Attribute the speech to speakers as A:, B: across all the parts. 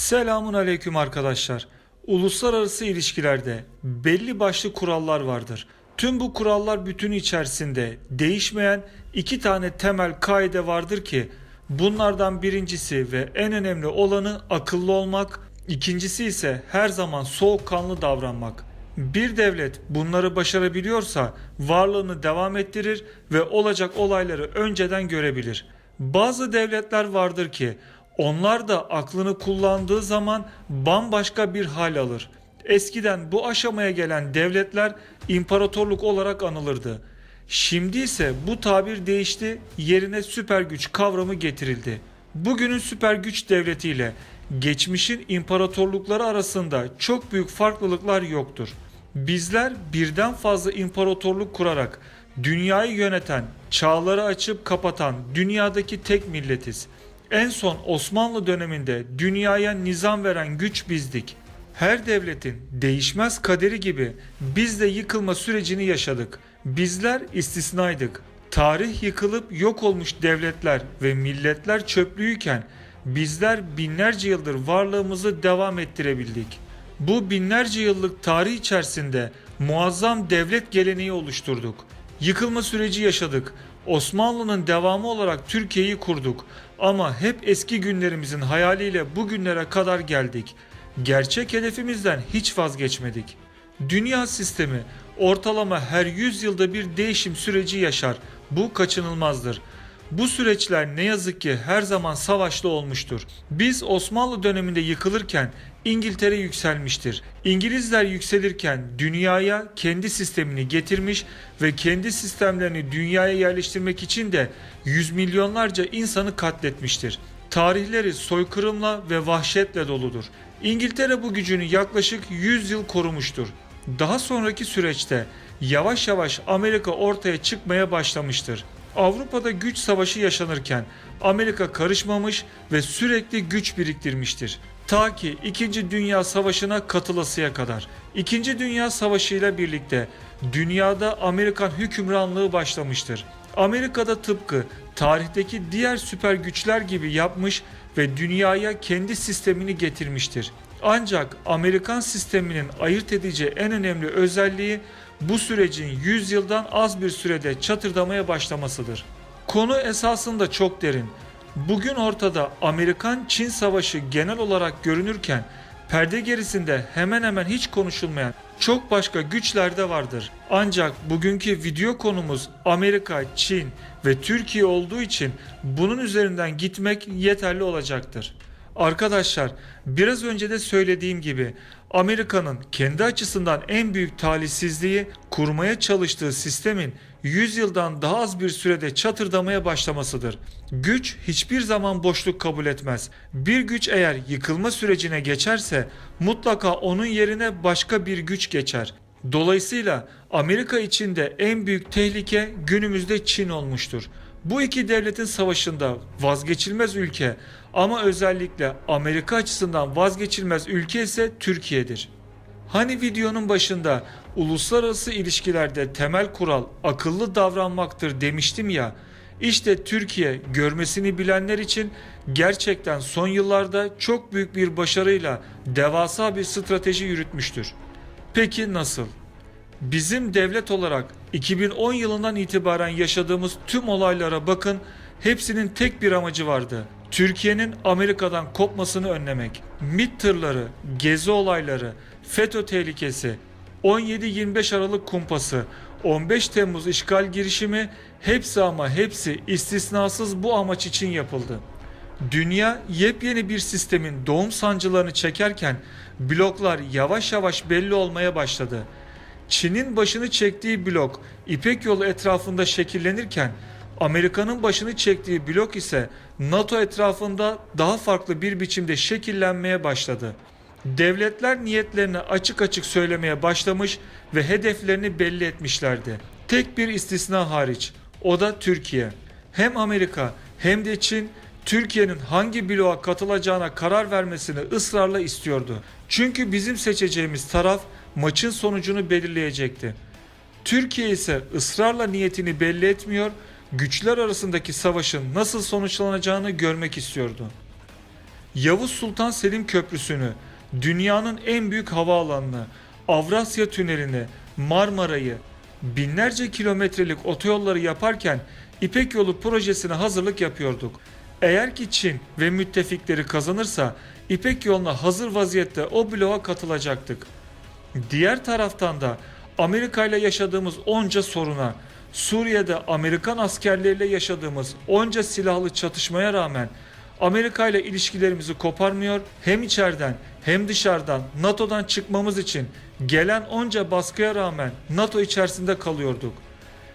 A: Selamun aleyküm arkadaşlar. Uluslararası ilişkilerde belli başlı kurallar vardır. Tüm bu kurallar bütünü içerisinde değişmeyen iki tane temel kaide vardır ki bunlardan birincisi ve en önemli olanı akıllı olmak, ikincisi ise her zaman soğukkanlı davranmak. Bir devlet bunları başarabiliyorsa varlığını devam ettirir ve olacak olayları önceden görebilir. Bazı devletler vardır ki onlar da aklını kullandığı zaman bambaşka bir hal alır. Eskiden bu aşamaya gelen devletler imparatorluk olarak anılırdı. Şimdi ise bu tabir değişti, yerine süper güç kavramı getirildi. Bugünün süper güç devletiyle geçmişin imparatorlukları arasında çok büyük farklılıklar yoktur. Bizler birden fazla imparatorluk kurarak dünyayı yöneten, çağları açıp kapatan dünyadaki tek milletiz. En son Osmanlı döneminde dünyaya nizam veren güç bizdik. Her devletin değişmez kaderi gibi biz de yıkılma sürecini yaşadık. Bizler istisnaydık. Tarih yıkılıp yok olmuş devletler ve milletler çöplüyken bizler binlerce yıldır varlığımızı devam ettirebildik. Bu binlerce yıllık tarih içerisinde muazzam devlet geleneği oluşturduk. Yıkılma süreci yaşadık. Osmanlı'nın devamı olarak Türkiye'yi kurduk ama hep eski günlerimizin hayaliyle bugünlere kadar geldik. Gerçek hedefimizden hiç vazgeçmedik. Dünya sistemi ortalama her 100 yılda bir değişim süreci yaşar. Bu kaçınılmazdır. Bu süreçler ne yazık ki her zaman savaşlı olmuştur. Biz Osmanlı döneminde yıkılırken İngiltere yükselmiştir. İngilizler yükselirken dünyaya kendi sistemini getirmiş ve kendi sistemlerini dünyaya yerleştirmek için de yüz milyonlarca insanı katletmiştir. Tarihleri soykırımla ve vahşetle doludur. İngiltere bu gücünü yaklaşık 100 yıl korumuştur. Daha sonraki süreçte yavaş yavaş Amerika ortaya çıkmaya başlamıştır. Avrupa'da güç savaşı yaşanırken Amerika karışmamış ve sürekli güç biriktirmiştir. Ta ki 2. Dünya Savaşı'na katılasıya kadar. 2. Dünya Savaşı ile birlikte dünyada Amerikan hükümranlığı başlamıştır. Amerika'da tıpkı tarihteki diğer süper güçler gibi yapmış ve dünyaya kendi sistemini getirmiştir. Ancak Amerikan sisteminin ayırt edici en önemli özelliği bu sürecin 100 yıldan az bir sürede çatırdamaya başlamasıdır. Konu esasında çok derin. Bugün ortada Amerikan-Çin savaşı genel olarak görünürken perde gerisinde hemen hemen hiç konuşulmayan çok başka güçler de vardır. Ancak bugünkü video konumuz Amerika, Çin ve Türkiye olduğu için bunun üzerinden gitmek yeterli olacaktır. Arkadaşlar biraz önce de söylediğim gibi Amerika'nın kendi açısından en büyük talihsizliği kurmaya çalıştığı sistemin 100 yıldan daha az bir sürede çatırdamaya başlamasıdır. Güç hiçbir zaman boşluk kabul etmez. Bir güç eğer yıkılma sürecine geçerse mutlaka onun yerine başka bir güç geçer. Dolayısıyla Amerika için de en büyük tehlike günümüzde Çin olmuştur. Bu iki devletin savaşında vazgeçilmez ülke ama özellikle Amerika açısından vazgeçilmez ülke ise Türkiye'dir. Hani videonun başında uluslararası ilişkilerde temel kural akıllı davranmaktır demiştim ya. İşte Türkiye görmesini bilenler için gerçekten son yıllarda çok büyük bir başarıyla devasa bir strateji yürütmüştür. Peki nasıl? Bizim devlet olarak 2010 yılından itibaren yaşadığımız tüm olaylara bakın hepsinin tek bir amacı vardı. Türkiye'nin Amerika'dan kopmasını önlemek. MİT tırları, gezi olayları, FETÖ tehlikesi, 17-25 Aralık kumpası, 15 Temmuz işgal girişimi hepsi ama hepsi istisnasız bu amaç için yapıldı. Dünya yepyeni bir sistemin doğum sancılarını çekerken bloklar yavaş yavaş belli olmaya başladı. Çin'in başını çektiği blok İpek yolu etrafında şekillenirken Amerika'nın başını çektiği blok ise NATO etrafında daha farklı bir biçimde şekillenmeye başladı. Devletler niyetlerini açık açık söylemeye başlamış ve hedeflerini belli etmişlerdi. Tek bir istisna hariç o da Türkiye. Hem Amerika hem de Çin Türkiye'nin hangi bloğa katılacağına karar vermesini ısrarla istiyordu. Çünkü bizim seçeceğimiz taraf maçın sonucunu belirleyecekti. Türkiye ise ısrarla niyetini belli etmiyor, güçler arasındaki savaşın nasıl sonuçlanacağını görmek istiyordu. Yavuz Sultan Selim Köprüsü'nü, dünyanın en büyük havaalanını, Avrasya Tüneli'ni, Marmara'yı, binlerce kilometrelik otoyolları yaparken İpek Yolu projesine hazırlık yapıyorduk. Eğer ki Çin ve müttefikleri kazanırsa İpek Yolu'na hazır vaziyette o bloğa katılacaktık. Diğer taraftan da Amerika ile yaşadığımız onca soruna, Suriye'de Amerikan askerleriyle yaşadığımız onca silahlı çatışmaya rağmen Amerika ile ilişkilerimizi koparmıyor, hem içeriden hem dışarıdan NATO'dan çıkmamız için gelen onca baskıya rağmen NATO içerisinde kalıyorduk.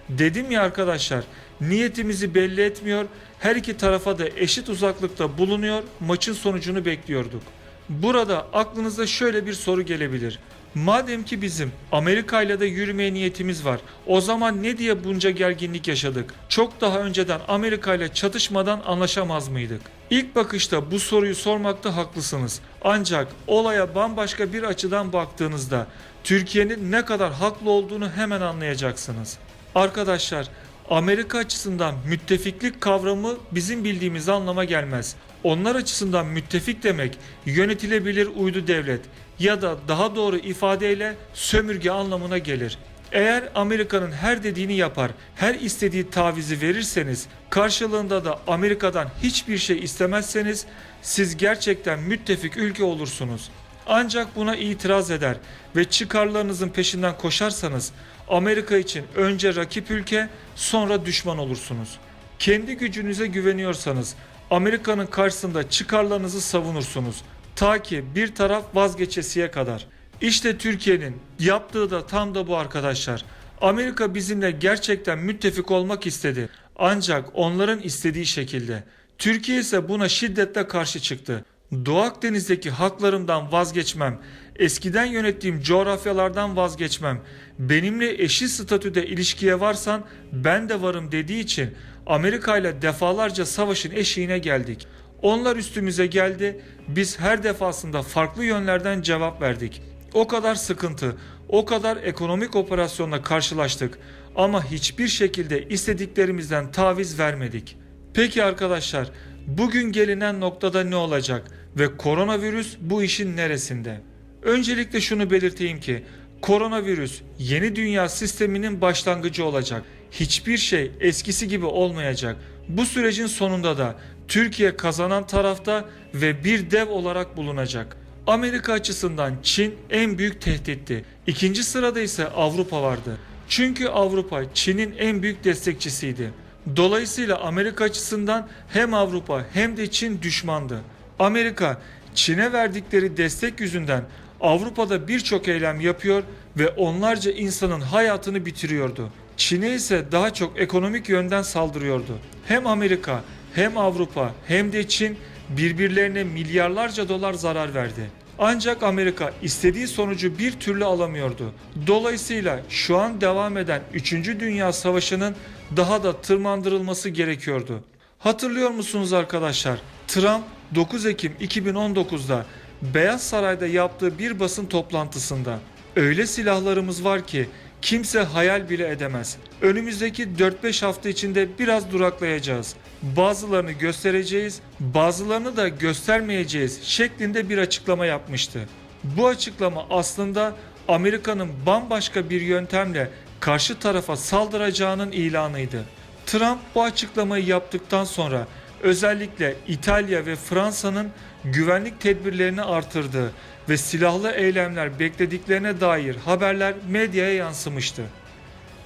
A: Dedim ya arkadaşlar, niyetimizi belli etmiyor, her iki tarafa da eşit uzaklıkta bulunuyor, maçın sonucunu bekliyorduk. Burada aklınıza şöyle bir soru gelebilir. Madem ki bizim Amerika ile de yürümeye niyetimiz var. O zaman ne diye bunca gerginlik yaşadık? Çok daha önceden Amerika ile çatışmadan anlaşamaz mıydık? İlk bakışta bu soruyu sormakta haklısınız. Ancak olaya bambaşka bir açıdan baktığınızda Türkiye'nin ne kadar haklı olduğunu hemen anlayacaksınız. Arkadaşlar Amerika açısından müttefiklik kavramı bizim bildiğimiz anlama gelmez. Onlar açısından müttefik demek yönetilebilir uydu devlet ya da daha doğru ifadeyle sömürge anlamına gelir. Eğer Amerika'nın her dediğini yapar, her istediği tavizi verirseniz, karşılığında da Amerika'dan hiçbir şey istemezseniz siz gerçekten müttefik ülke olursunuz. Ancak buna itiraz eder ve çıkarlarınızın peşinden koşarsanız Amerika için önce rakip ülke sonra düşman olursunuz. Kendi gücünüze güveniyorsanız Amerika'nın karşısında çıkarlarınızı savunursunuz. Ta ki bir taraf vazgeçesiye kadar. İşte Türkiye'nin yaptığı da tam da bu arkadaşlar. Amerika bizimle gerçekten müttefik olmak istedi. Ancak onların istediği şekilde. Türkiye ise buna şiddetle karşı çıktı. Doğu Akdeniz'deki haklarımdan vazgeçmem, eskiden yönettiğim coğrafyalardan vazgeçmem, benimle eşit statüde ilişkiye varsan ben de varım dediği için Amerika ile defalarca savaşın eşiğine geldik. Onlar üstümüze geldi, biz her defasında farklı yönlerden cevap verdik. O kadar sıkıntı, o kadar ekonomik operasyonla karşılaştık ama hiçbir şekilde istediklerimizden taviz vermedik. Peki arkadaşlar, bugün gelinen noktada ne olacak ve koronavirüs bu işin neresinde? Öncelikle şunu belirteyim ki koronavirüs yeni dünya sisteminin başlangıcı olacak. Hiçbir şey eskisi gibi olmayacak. Bu sürecin sonunda da Türkiye kazanan tarafta ve bir dev olarak bulunacak. Amerika açısından Çin en büyük tehditti. İkinci sırada ise Avrupa vardı. Çünkü Avrupa Çin'in en büyük destekçisiydi. Dolayısıyla Amerika açısından hem Avrupa hem de Çin düşmandı. Amerika Çin'e verdikleri destek yüzünden Avrupa'da birçok eylem yapıyor ve onlarca insanın hayatını bitiriyordu. Çin'e ise daha çok ekonomik yönden saldırıyordu. Hem Amerika hem Avrupa hem de Çin birbirlerine milyarlarca dolar zarar verdi. Ancak Amerika istediği sonucu bir türlü alamıyordu. Dolayısıyla şu an devam eden 3. Dünya Savaşı'nın daha da tırmandırılması gerekiyordu. Hatırlıyor musunuz arkadaşlar? Trump 9 Ekim 2019'da Beyaz Saray'da yaptığı bir basın toplantısında öyle silahlarımız var ki kimse hayal bile edemez. Önümüzdeki 4-5 hafta içinde biraz duraklayacağız. Bazılarını göstereceğiz, bazılarını da göstermeyeceğiz şeklinde bir açıklama yapmıştı. Bu açıklama aslında Amerika'nın bambaşka bir yöntemle karşı tarafa saldıracağının ilanıydı. Trump bu açıklamayı yaptıktan sonra özellikle İtalya ve Fransa'nın güvenlik tedbirlerini artırdığı ve silahlı eylemler beklediklerine dair haberler medyaya yansımıştı.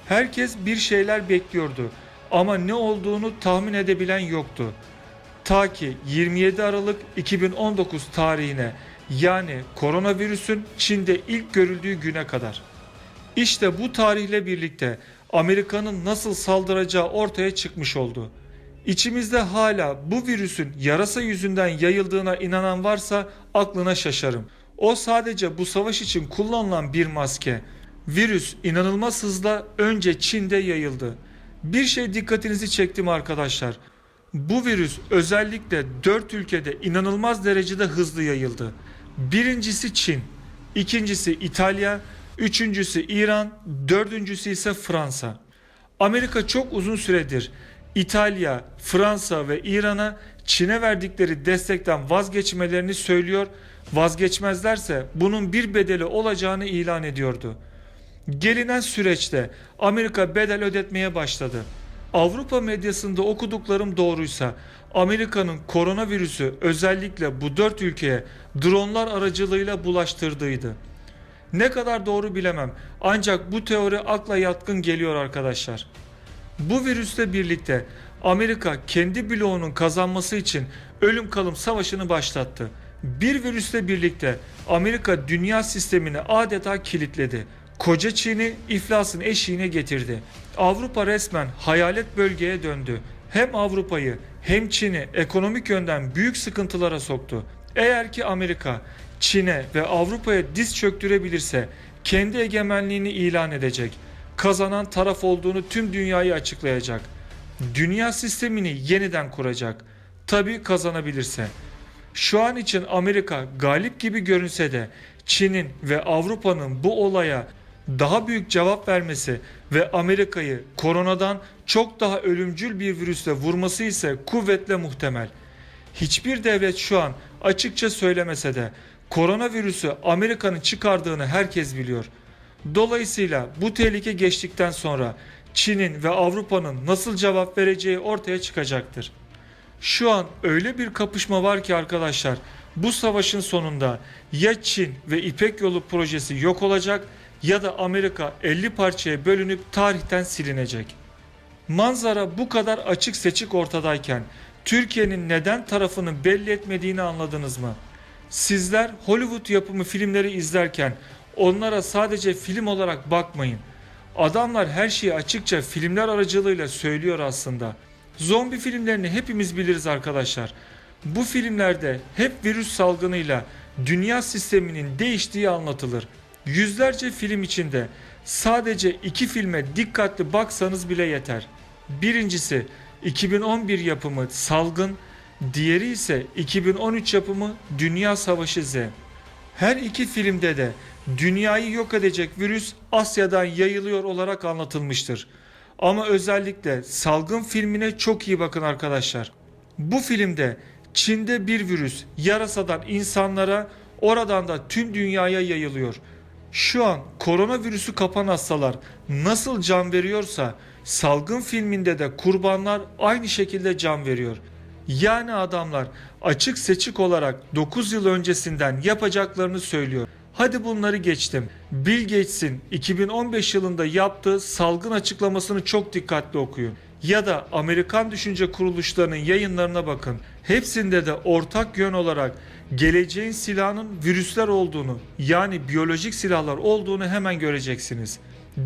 A: Herkes bir şeyler bekliyordu ama ne olduğunu tahmin edebilen yoktu. Ta ki 27 Aralık 2019 tarihine yani koronavirüsün Çin'de ilk görüldüğü güne kadar. İşte bu tarihle birlikte Amerika'nın nasıl saldıracağı ortaya çıkmış oldu. İçimizde hala bu virüsün yarasa yüzünden yayıldığına inanan varsa aklına şaşarım. O sadece bu savaş için kullanılan bir maske. Virüs inanılmaz hızla önce Çin'de yayıldı. Bir şey dikkatinizi çektim arkadaşlar. Bu virüs özellikle 4 ülkede inanılmaz derecede hızlı yayıldı. Birincisi Çin, ikincisi İtalya, üçüncüsü İran, dördüncüsü ise Fransa. Amerika çok uzun süredir İtalya, Fransa ve İran'a Çin'e verdikleri destekten vazgeçmelerini söylüyor. Vazgeçmezlerse bunun bir bedeli olacağını ilan ediyordu. Gelinen süreçte Amerika bedel ödetmeye başladı. Avrupa medyasında okuduklarım doğruysa Amerika'nın koronavirüsü özellikle bu dört ülkeye dronlar aracılığıyla bulaştırdığıydı. Ne kadar doğru bilemem ancak bu teori akla yatkın geliyor arkadaşlar. Bu virüsle birlikte Amerika kendi bloğunun kazanması için ölüm kalım savaşını başlattı. Bir virüsle birlikte Amerika dünya sistemini adeta kilitledi. Koca Çin'i iflasın eşiğine getirdi. Avrupa resmen hayalet bölgeye döndü. Hem Avrupa'yı hem Çin'i ekonomik yönden büyük sıkıntılara soktu. Eğer ki Amerika Çin'e ve Avrupa'ya diz çöktürebilirse kendi egemenliğini ilan edecek. Kazanan taraf olduğunu tüm dünyayı açıklayacak. Dünya sistemini yeniden kuracak. Tabii kazanabilirse. Şu an için Amerika galip gibi görünse de Çin'in ve Avrupa'nın bu olaya daha büyük cevap vermesi ve Amerika'yı koronadan çok daha ölümcül bir virüsle vurması ise kuvvetle muhtemel. Hiçbir devlet şu an açıkça söylemese de koronavirüsü Amerika'nın çıkardığını herkes biliyor. Dolayısıyla bu tehlike geçtikten sonra Çin'in ve Avrupa'nın nasıl cevap vereceği ortaya çıkacaktır. Şu an öyle bir kapışma var ki arkadaşlar bu savaşın sonunda ya Çin ve İpek Yolu projesi yok olacak ya da Amerika 50 parçaya bölünüp tarihten silinecek. Manzara bu kadar açık seçik ortadayken Türkiye'nin neden tarafını belli etmediğini anladınız mı? Sizler Hollywood yapımı filmleri izlerken onlara sadece film olarak bakmayın. Adamlar her şeyi açıkça filmler aracılığıyla söylüyor aslında. Zombi filmlerini hepimiz biliriz arkadaşlar. Bu filmlerde hep virüs salgınıyla dünya sisteminin değiştiği anlatılır. Yüzlerce film içinde sadece iki filme dikkatli baksanız bile yeter. Birincisi 2011 yapımı Salgın, diğeri ise 2013 yapımı Dünya Savaşı Z. Her iki filmde de dünyayı yok edecek virüs Asya'dan yayılıyor olarak anlatılmıştır. Ama özellikle Salgın filmine çok iyi bakın arkadaşlar. Bu filmde Çin'de bir virüs yarasadan insanlara oradan da tüm dünyaya yayılıyor. Şu an koronavirüsü kapan hastalar nasıl can veriyorsa salgın filminde de kurbanlar aynı şekilde can veriyor. Yani adamlar açık seçik olarak 9 yıl öncesinden yapacaklarını söylüyor. Hadi bunları geçtim. Bill Gates'in 2015 yılında yaptığı salgın açıklamasını çok dikkatli okuyun. Ya da Amerikan düşünce kuruluşlarının yayınlarına bakın. Hepsinde de ortak yön olarak geleceğin silahının virüsler olduğunu yani biyolojik silahlar olduğunu hemen göreceksiniz.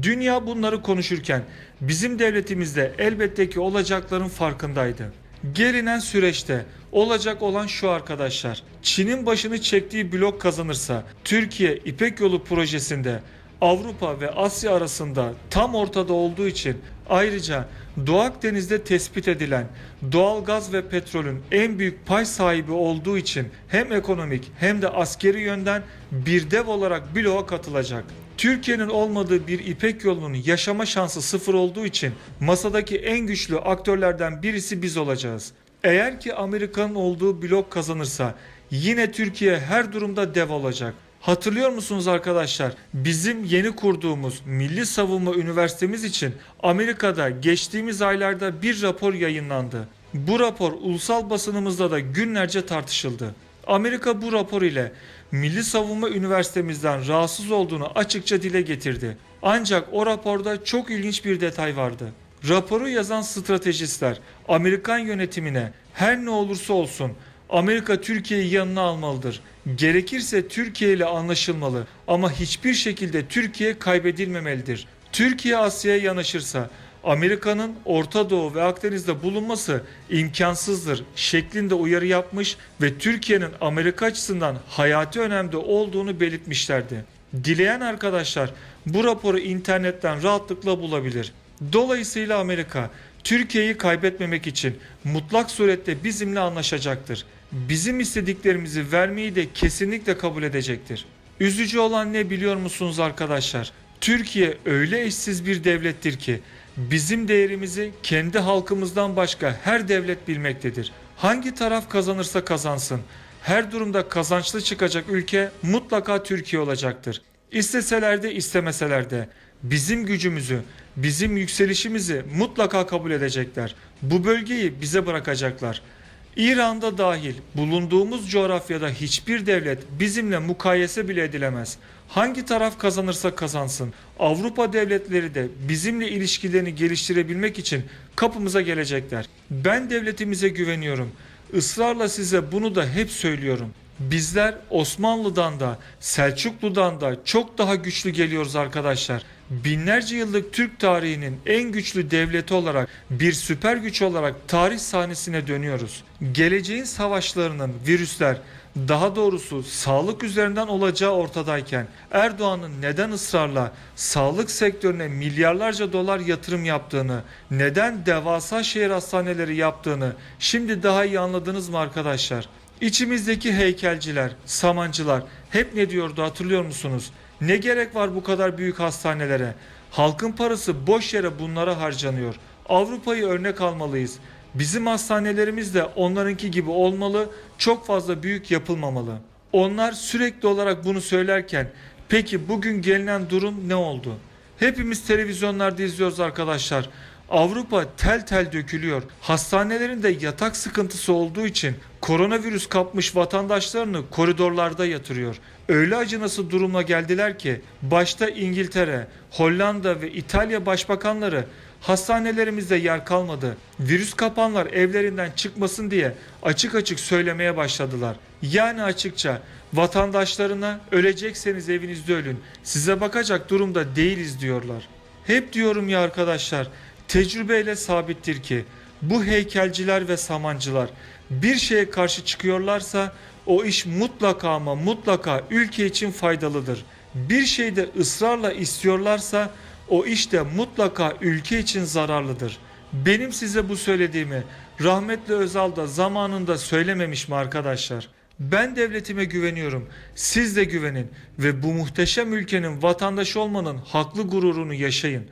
A: Dünya bunları konuşurken bizim devletimiz de elbette ki olacakların farkındaydı. Gelinen süreçte olacak olan şu arkadaşlar. Çin'in başını çektiği blok kazanırsa Türkiye İpek Yolu projesinde Avrupa ve Asya arasında tam ortada olduğu için ayrıca Doğu Akdeniz'de tespit edilen doğal gaz ve petrolün en büyük pay sahibi olduğu için hem ekonomik hem de askeri yönden bir dev olarak bloğa katılacak. Türkiye'nin olmadığı bir İpek yolunun yaşama şansı sıfır olduğu için masadaki en güçlü aktörlerden birisi biz olacağız. Eğer ki Amerika'nın olduğu blok kazanırsa yine Türkiye her durumda dev olacak. Hatırlıyor musunuz arkadaşlar? Bizim yeni kurduğumuz Milli Savunma Üniversitemiz için Amerika'da geçtiğimiz aylarda bir rapor yayınlandı. Bu rapor ulusal basınımızda da günlerce tartışıldı. Amerika bu rapor ile Milli Savunma Üniversitemizden rahatsız olduğunu açıkça dile getirdi. Ancak o raporda çok ilginç bir detay vardı. Raporu yazan stratejistler Amerikan yönetimine her ne olursa olsun Amerika Türkiye'yi yanına almalıdır. Gerekirse Türkiye ile anlaşılmalı ama hiçbir şekilde Türkiye kaybedilmemelidir. Türkiye Asya'ya yanaşırsa Amerika'nın Orta Doğu ve Akdeniz'de bulunması imkansızdır şeklinde uyarı yapmış ve Türkiye'nin Amerika açısından hayati önemde olduğunu belirtmişlerdi. Dileyen arkadaşlar bu raporu internetten rahatlıkla bulabilir. Dolayısıyla Amerika Türkiye'yi kaybetmemek için mutlak surette bizimle anlaşacaktır. Bizim istediklerimizi vermeyi de kesinlikle kabul edecektir. Üzücü olan ne biliyor musunuz arkadaşlar? Türkiye öyle eşsiz bir devlettir ki Bizim değerimizi kendi halkımızdan başka her devlet bilmektedir. Hangi taraf kazanırsa kazansın, her durumda kazançlı çıkacak ülke mutlaka Türkiye olacaktır. İsteseler de istemeseler de bizim gücümüzü, bizim yükselişimizi mutlaka kabul edecekler. Bu bölgeyi bize bırakacaklar. İran'da dahil bulunduğumuz coğrafyada hiçbir devlet bizimle mukayese bile edilemez. Hangi taraf kazanırsa kazansın Avrupa devletleri de bizimle ilişkilerini geliştirebilmek için kapımıza gelecekler. Ben devletimize güveniyorum. Israrla size bunu da hep söylüyorum. Bizler Osmanlı'dan da Selçuklu'dan da çok daha güçlü geliyoruz arkadaşlar. Binlerce yıllık Türk tarihinin en güçlü devleti olarak bir süper güç olarak tarih sahnesine dönüyoruz. Geleceğin savaşlarının virüsler daha doğrusu sağlık üzerinden olacağı ortadayken Erdoğan'ın neden ısrarla sağlık sektörüne milyarlarca dolar yatırım yaptığını, neden devasa şehir hastaneleri yaptığını şimdi daha iyi anladınız mı arkadaşlar? İçimizdeki heykelciler, samancılar hep ne diyordu hatırlıyor musunuz? Ne gerek var bu kadar büyük hastanelere? Halkın parası boş yere bunlara harcanıyor. Avrupa'yı örnek almalıyız. Bizim hastanelerimiz de onlarınki gibi olmalı, çok fazla büyük yapılmamalı. Onlar sürekli olarak bunu söylerken peki bugün gelinen durum ne oldu? Hepimiz televizyonlarda izliyoruz arkadaşlar. Avrupa tel tel dökülüyor. Hastanelerinde yatak sıkıntısı olduğu için koronavirüs kapmış vatandaşlarını koridorlarda yatırıyor. Öyle acınası duruma geldiler ki başta İngiltere, Hollanda ve İtalya başbakanları hastanelerimizde yer kalmadı. Virüs kapanlar evlerinden çıkmasın diye açık açık söylemeye başladılar. Yani açıkça vatandaşlarına ölecekseniz evinizde ölün. Size bakacak durumda değiliz diyorlar. Hep diyorum ya arkadaşlar tecrübeyle sabittir ki bu heykelciler ve samancılar bir şeye karşı çıkıyorlarsa o iş mutlaka ama mutlaka ülke için faydalıdır. Bir şeyde ısrarla istiyorlarsa o iş de mutlaka ülke için zararlıdır. Benim size bu söylediğimi rahmetli Özal da zamanında söylememiş mi arkadaşlar? Ben devletime güveniyorum. Siz de güvenin ve bu muhteşem ülkenin vatandaşı olmanın haklı gururunu yaşayın.